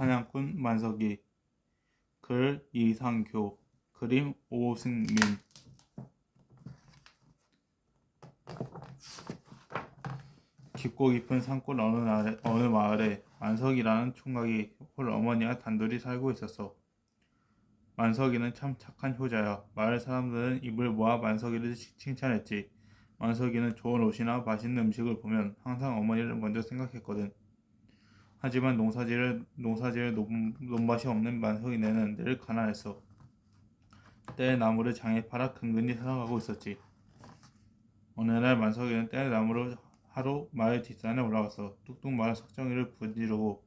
사냥꾼 만석이 글 이상교 그림 오승민 깊고 깊은 산골 어느, 날에, 어느 마을에 만석이라는 총각이 홀 어머니와 단둘이 살고 있었어. 만석이는 참 착한 효자야. 마을 사람들은 입을 모아 만석이를 치- 칭찬했지. 만석이는 좋은 옷이나 맛있는 음식을 보면 항상 어머니를 먼저 생각했거든. 하지만 농사지를 농사지을 논, 논밭이 없는 만석이네는 늘 가난했어. 때의 나무를 장에 팔아 근근히 살아가고 있었지. 어느 날 만석이는 때의 나무를 하루 마을 뒷산에 올라가서 뚝뚝 마을 석정이를 부지르고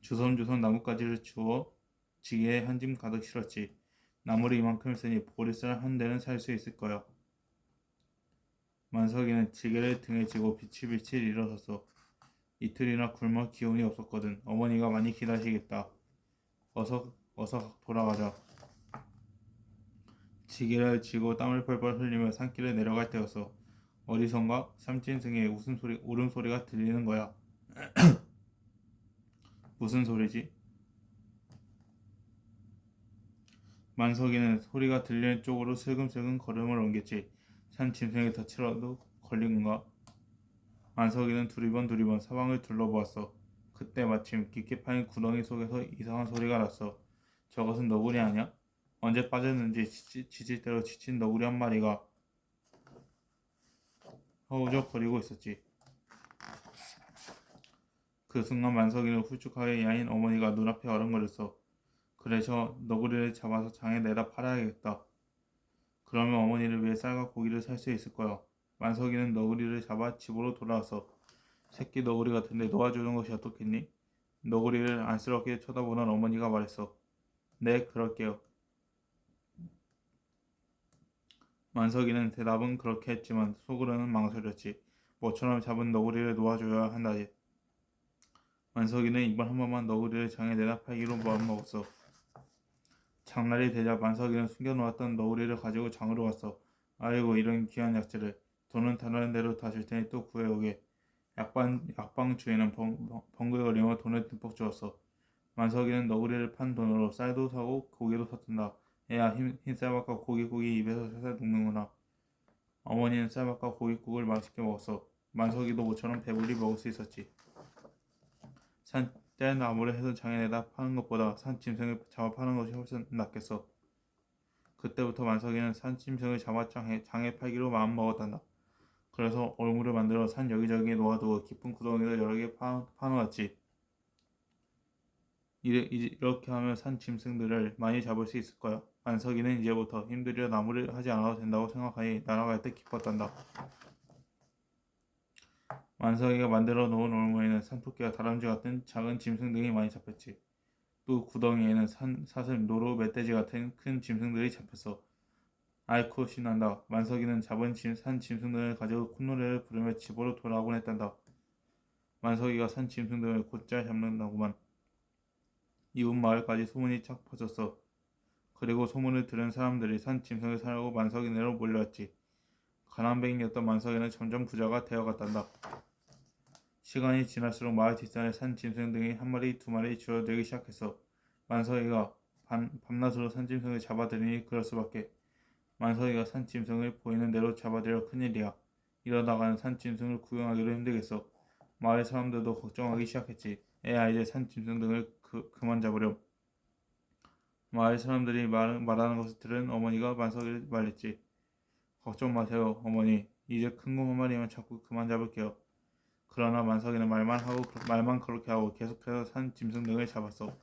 주섬주섬 나뭇가지를 주워 지게에 한 짐 가득 실었지. 나무를 이만큼 쓰니 보리쌀 한 대는 살 수 있을 거야. 만석이는 지게를 등에 지고 비칠비칠 일어섰어. 이틀이나 굶어 기운이 없었거든. 어머니가 많이 기다리시겠다. 어서 어서 돌아가자. 지게를 지고 땀을 펄펄 흘리며 산길을 내려갈 때였어. 어디선가 삼진승의 웃음소리, 울음소리가 들리는 거야. 무슨 소리지? 만석이는 소리가 들리는 쪽으로 슬금슬금 걸음을 옮겼지. 산 짐승에 덧치러도 걸린 건가? 만석이는 두리번 두리번 사방을 둘러보았어. 그때 마침 깊게 파인 구덩이 속에서 이상한 소리가 났어. 저것은 너구리 아니야? 언제 빠졌는지 지칠 대로 지친 너구리 한 마리가 허우적거리고 있었지. 그 순간 만석이는 훌쭉하게 야인 어머니가 눈앞에 어른거렸어. 그래 저 너구리를 잡아서 장에 내다 팔아야겠다. 그러면 어머니를 위해 쌀과 고기를 살 수 있을 거야. 만석이는 너구리를 잡아 집으로 돌아왔어. 새끼 너구리 같은데 놓아주는 것이 어떻겠니? 너구리를 안쓰럽게 쳐다보는 어머니가 말했어. 네, 그럴게요. 만석이는 대답은 그렇게 했지만 속으로는 망설였지. 모처럼 잡은 너구리를 놓아줘야 한다지. 만석이는 이번 한 번만 너구리를 장에 팔기로 마음먹었어. 장날이 되자 만석이는 숨겨놓았던 너구리를 가지고 장으로 갔어. 아이고 이런 귀한 약재를 돈은 다른 데로 다 줄 테니 또 구해오게. 약방, 약방 주인은 벙, 벙글거리며 돈을 듬뿍 주었어. 만석이는 너구리를 판 돈으로 쌀도 사고 고기도 샀단다. 애야 흰, 흰 쌀밥과 고기국이 입에서 살살 녹는구나. 어머니는 쌀밥과 고기국을 맛있게 먹었어. 만석이도 모처럼 배불리 먹을 수 있었지. 산 떼나무를 해서 장에 내다 파는 것보다 산 짐승을 잡아 파는 것이 훨씬 낫겠어. 그때부터 만석이는 산 짐승을 잡아 장에, 장에 팔기로 마음먹었단다. 그래서 얼굴을 만들어 산 여기저기에 놓아두고 깊은 구덩이를 여러 개 파, 파놓았지. 이래, 이렇게 하면 산 짐승들을 많이 잡을 수 있을 거야. 만석이는 이제부터 힘들여 나무를 하지 않아도 된다고 생각하니 날아갈 때 기뻤단다. 만석이가 만들어 놓은 올무에는 산토끼와 다람쥐 같은 작은 짐승 등이 많이 잡혔지. 또 구덩이에는 산, 사슴, 노루, 멧돼지 같은 큰 짐승들이 잡혔어. 아이코 신난다. 만석이는 잡은 짐, 산 짐승들을 가지고 콧노래를 부르며 집으로 돌아오곤 했단다. 만석이가 산 짐승들을 곧잘 잡는다구만. 이웃 마을까지 소문이 착 퍼졌어. 그리고 소문을 들은 사람들이 산 짐승을 사려고 만석이네로 몰려왔지. 가난뱅이였던 만석이는 점점 부자가 되어갔단다. 시간이 지날수록 마을 뒷산에 산 짐승 등이 한 마리 두 마리 줄어들기 시작했어. 만석이가 밤, 밤낮으로 산 짐승을 잡아들이니 그럴 수밖에. 만석이가 산 짐승을 보이는 대로 잡아들여 큰일이야. 이러다가는 산 짐승을 구경하기로 힘들겠어. 마을 사람들도 걱정하기 시작했지. 애야 이제 산 짐승 등을 그, 그만 잡으렴. 마을 사람들이 말, 말하는 것을 들은 어머니가 만석이를 말했지. 걱정 마세요 어머니. 이제 큰거한 마리만 잡고 그만 잡을게요. 그러나 만석이는 말만 하고 말만 그렇게 하고 계속해서 산 짐승 등을 잡았어.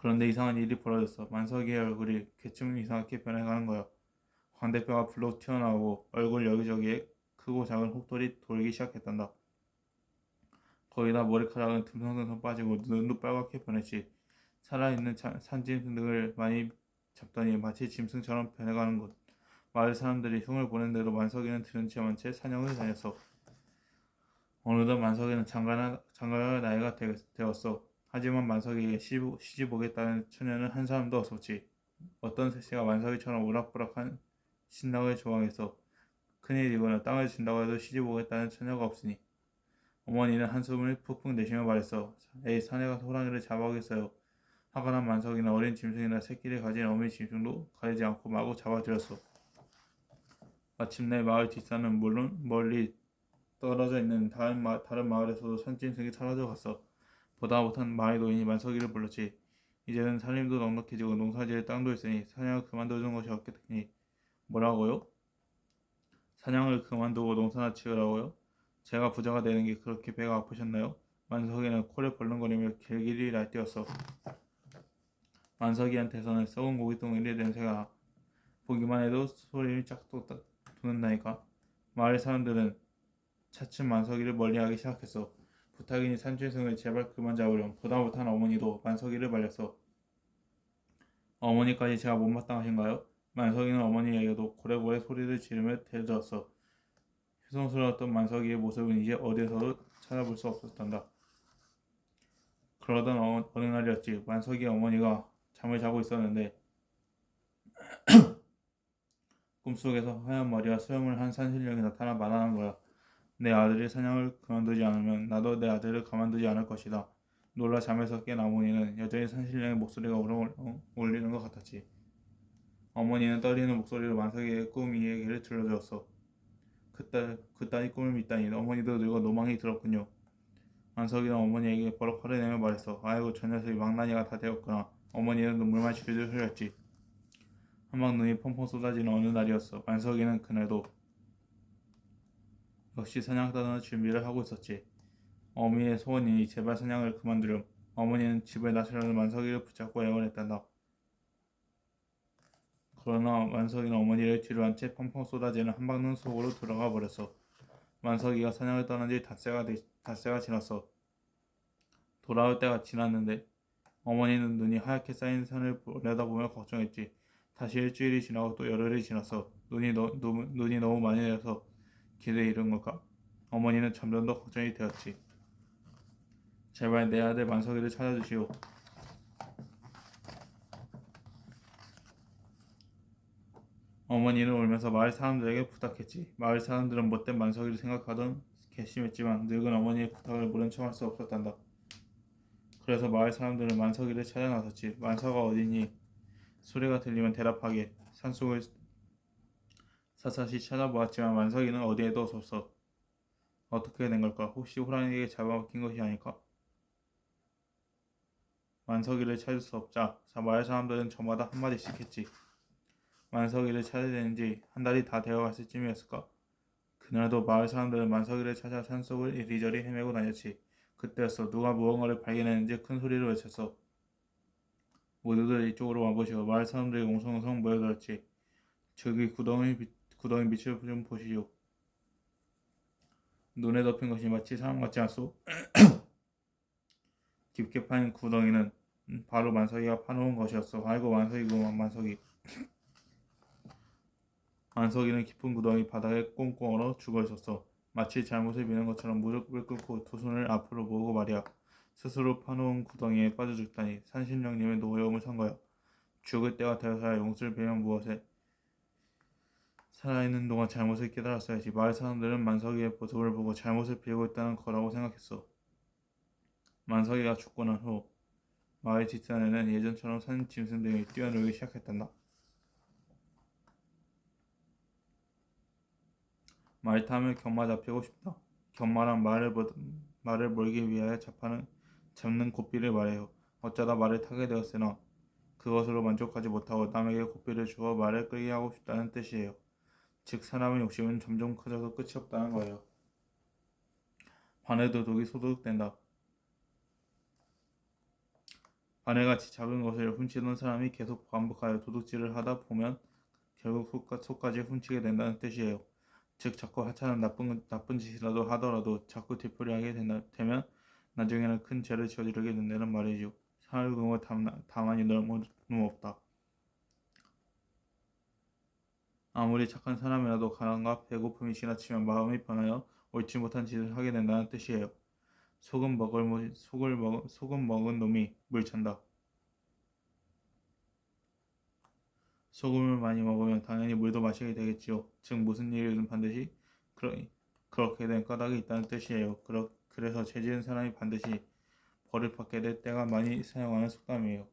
그런데 이상한 일이 벌어졌어. 만석이의 얼굴이 개쯤 이상하게 변해가는 거야. 광대뼈가 불룩 튀어나오고 얼굴 여기저기에 크고 작은 혹돌이 돌기 시작했단다. 거기다 머리카락은 듬성듬성 빠지고 눈도 빨갛게 변했지. 살아있는 자- 산짐승 등을 많이 잡더니 마치 짐승처럼 변해가는 것. 마을 사람들이 흉을 보는데도 만석이는 들은 채만 채 사냥을 다녔어. 어느덧 만석이는 장가나, 장가갈 나이가 되, 되었어. 하지만 만석이에게 시집, 오겠다는 처녀는 한 사람도 없었지. 어떤 새씨가 만석이처럼 오락부락한 신랑을 좋아해서 큰일이거나 땅을 준다고 해도 시집 오겠다는 처녀가 없으니 어머니는 한숨을 푹푹 내쉬며 말했어. 에이 사내가 호랑이를 잡아오겠어요. 화가 난 만석이는 어린 짐승이나 새끼를 가진 어미 짐승도 가리지 않고 마구 잡아들였어. 마침내 마을 뒷산은 물론 멀리 떨어져 있는 다른, 마, 다른 마을에서도 산짐승이 사라져 갔어. 보다 못한 마을 노인이 만석이를 불렀지. 이제는 살림도 넉넉해지고 농사지을 땅도 있으니 사냥을 그만두는 것이 없겠니? 뭐라고요? 사냥을 그만두고 농사나 지으라고요? 제가 부자가 되는 게 그렇게 배가 아프셨나요? 만석이는 코를 벌렁거리며 길길이 날뛰었어. 만석이한테서는 썩은 고기똥의 냄새가 나. 보기만 해도 소리를 짝도 도는다니까. 마을 사람들은 차츰 만석이를 멀리하기 시작했어. 부탁이니 산짐승을 제발 그만 잡으렴. 보다 못한 어머니도 만석이를 말렸어. 어머니까지 제가 못마땅하신가요? 만석이는 어머니에게도 고래고래 소리를 지르며 대들었어. 휘성스러웠던 만석이의 모습은 이제 어디에서도 찾아볼 수 없었단다. 그러던 어, 어느 날이었지. 만석이 어머니가 잠을 자고 있었는데 꿈속에서 하얀 머리와 수염을 한 산신령이 나타나 말하는 거야. 내 아들이 사냥을 그만두지 않으면 나도 내 아들을 가만두지 않을 것이다. 놀라 잠에서 깬 어머니는 여전히 산신령의 목소리가 울리는 것 같았지. 어머니는 떨리는 목소리로 만석이의 꿈 이야기를 들려주었어. 그따, 그따위 꿈을 믿다니 어머니도 늙어 노망이 들었군요. 만석이는 어머니에게 버럭 화를 내며 말했어. 아이고 저 녀석이 망나니가 다 되었구나. 어머니는 눈물만 줄줄 흘렸지. 한방 눈이 펑펑 쏟아지는 어느 날이었어. 만석이는 그날도 역시 사냥 떠나는 준비를 하고 있었지. 어미의 소원이니 제발 사냥을 그만두렴. 어머니는 집에 나서려는 만석이를 붙잡고 애원했단다. 그러나 만석이는 어머니를 뒤로 한 채 펑펑 쏟아지는 한방눈 속으로 들어가 버렸어. 만석이가 사냥을 떠난 지 닷새가, 되- 닷새가 지났어. 돌아올 때가 지났는데 어머니는 눈이 하얗게 쌓인 산을 내다보며 걱정했지. 다시 일주일이 지나고 또 열흘이 지났어. 눈이, 너, 너무, 눈이 너무 많이 내려서 길을 잃은 걸까? 어머니는 점점 더 걱정이 되었지. 제발 내 아들 만석이를 찾아주시오. 어머니는 울면서 마을 사람들에게 부탁했지. 마을 사람들은 못된 만석이를 생각하던 괘씸했지만 늙은 어머니의 부탁을 모른 척 할 수 없었단다. 그래서 마을 사람들은 만석이를 찾아 나섰지. 만서가 어디니? 소리가 들리면 대답하게. 산속을 사사시 찾아보았지만 만석이는 어디에도 없었어. 어떻게 된 걸까? 혹시 호랑이에게 잡아먹힌 것이 아닐까? 만석이를 찾을 수 없자 마을 사람들은 저마다 한마디씩 했지. 만석이를 찾아야 되는지 한 달이 다 되어갔을 쯤이었을까? 그날도 마을 사람들은 만석이를 찾아 산속을 이리저리 헤매고 다녔지. 그때였어. 누가 무언가를 발견했는지 큰 소리로 외쳤어. 모두들 이쪽으로 와보시오. 마을 사람들이 웅성웅성 모여들었지. 저기 구덩이, 빛- 구덩이 밑을 좀 보시오. 눈에 덮인 것이 마치 사람 같지 않소? 깊게 파인 구덩이는 음, 바로 만석이가 파놓은 것이었어. 아이고 만석이구만 만석이. 만석이는 깊은 구덩이 바닥에 꽁꽁 얼어 죽어 있었어. 마치 잘못을 미는 것처럼 무릎을 꿇고 두 손을 앞으로 모으고 말이야. 스스로 파놓은 구덩이에 빠져 죽다니 산신령님의 노여움을 산 거야. 죽을 때가 되어서야 용서를 빌면 무엇에. 살아있는 동안 잘못을 깨달았어야지. 마을 사람들은 만석이의 모습을 보고 잘못을 빌고 있다는 거라고 생각했어. 만석이가 죽고 난 후 마을 뒷산에는 예전처럼 산 짐승들이 뛰어놀기 시작했단다. 말 타면 견마 잡히고 싶다. 견마란 말을, 버- 말을 몰기 위하여 잡하는, 잡는 고삐를 말해요. 어쩌다 말을 타게 되었으나 그것으로 만족하지 못하고 남에게 고삐를 주어 말을 끌게 하고 싶다는 뜻이에요. 즉 사람의 욕심은 점점 커져서 끝이 없다는 거예요. 바늘 도둑이 소독된다. 바늘같이 작은 것을 훔치던 사람이 계속 반복하여 도둑질을 하다 보면 결국 속까, 속까 지 훔치게 된다는 뜻이에요. 즉 자꾸 하찮은 나쁜 나쁜 짓이라도 하더라도 자꾸 되풀이하게 된다, 되면 나중에는 큰 죄를 저지르게 된다는 말이죠. 사흘 근거 다만이 너무 너무 없다. 아무리 착한 사람이라도 가난과 배고픔이 지나치면 마음이 변하여 옳지 못한 짓을 하게 된다는 뜻이에요. 소금 먹을 모- 속을 먹 소금 먹은 놈이 물 찬다. 소금을 많이 먹으면 당연히 물도 마시게 되겠지요. 즉 무슨 일이든 반드시 그러, 그렇게 된 까닭이 있다는 뜻이에요. 그러, 그래서 죄 지은 사람이 반드시 벌을 받게 될 때가 많이 사용하는 속담이에요.